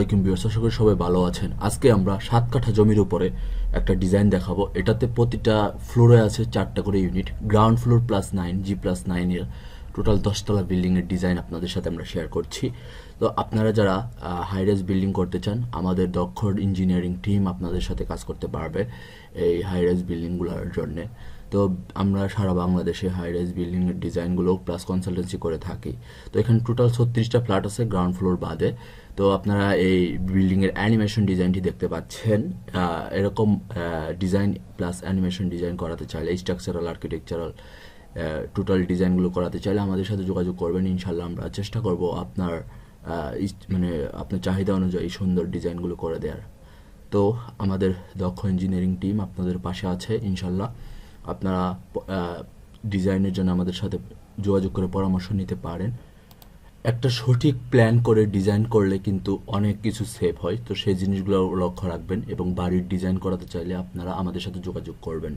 আলাইকুম বিয়ার্স আশা করি সবাই ভালো আছেন। আজকে আমরা সাত কাঠা জমির উপরে একটা ডিজাইন দেখাবো। এটাতে প্রতিটা ফ্লোরে আছে চারটা করে unit ground floor plus nine G plus নাইনের টোটাল দশতলা বিল্ডিংয়ের ডিজাইন আপনাদের সাথে আমরা শেয়ার করছি। তো আপনারা যারা হাই হাইরেজ বিল্ডিং করতে চান, আমাদের দক্ষ ইঞ্জিনিয়ারিং টিম আপনাদের সাথে কাজ করতে পারবে এই হাই হাইরেজ বিল্ডিংগুলোর জন্যে। তো আমরা সারা বাংলাদেশে হাই রাইজ বিল্ডিং এর ডিজাইনগুলো প্লাস কনসালটেন্সি করে থাকি। তো এখানে টোটাল ছত্রিশটা ফ্ল্যাট আছে গ্রাউন্ড ফ্লোর বাদে। তো আপনারা এই বিল্ডিং এর অ্যানিমেশন ডিজাইনটি দেখতে পাচ্ছেন। এরকম ডিজাইন প্লাস অ্যানিমেশন ডিজাইন করাতে চাইলে স্ট্রাকচারাল আর্কিটেকচারাল টোটাল ডিজাইনগুলো করাতে চাইলে আমাদের সাথে যোগাযোগ করবেন ইনশাল্লাহ আমরা চেষ্টা করব আপনার মানে আপনার চাহিদা অনুযায়ী সুন্দর ডিজাইনগুলো করে দেওয়ার তো আমাদের দক্ষ ইঞ্জিনিয়ারিং টিম আপনাদের পাশে আছে ইনশাল্লাহ আপনারা ডিজাইনের জন্য আমাদের সাথে যোগাযোগ করে পরামর্শ নিতে পারেন। একটা সঠিক প্ল্যান করে ডিজাইন করলে কিন্তু অনেক কিছু সেভ হয়। তো সেই জিনিসগুলো লক্ষ্য রাখবেন এবং বাড়ির ডিজাইন করাতে চাইলে আপনারা আমাদের সাথে যোগাযোগ করবেন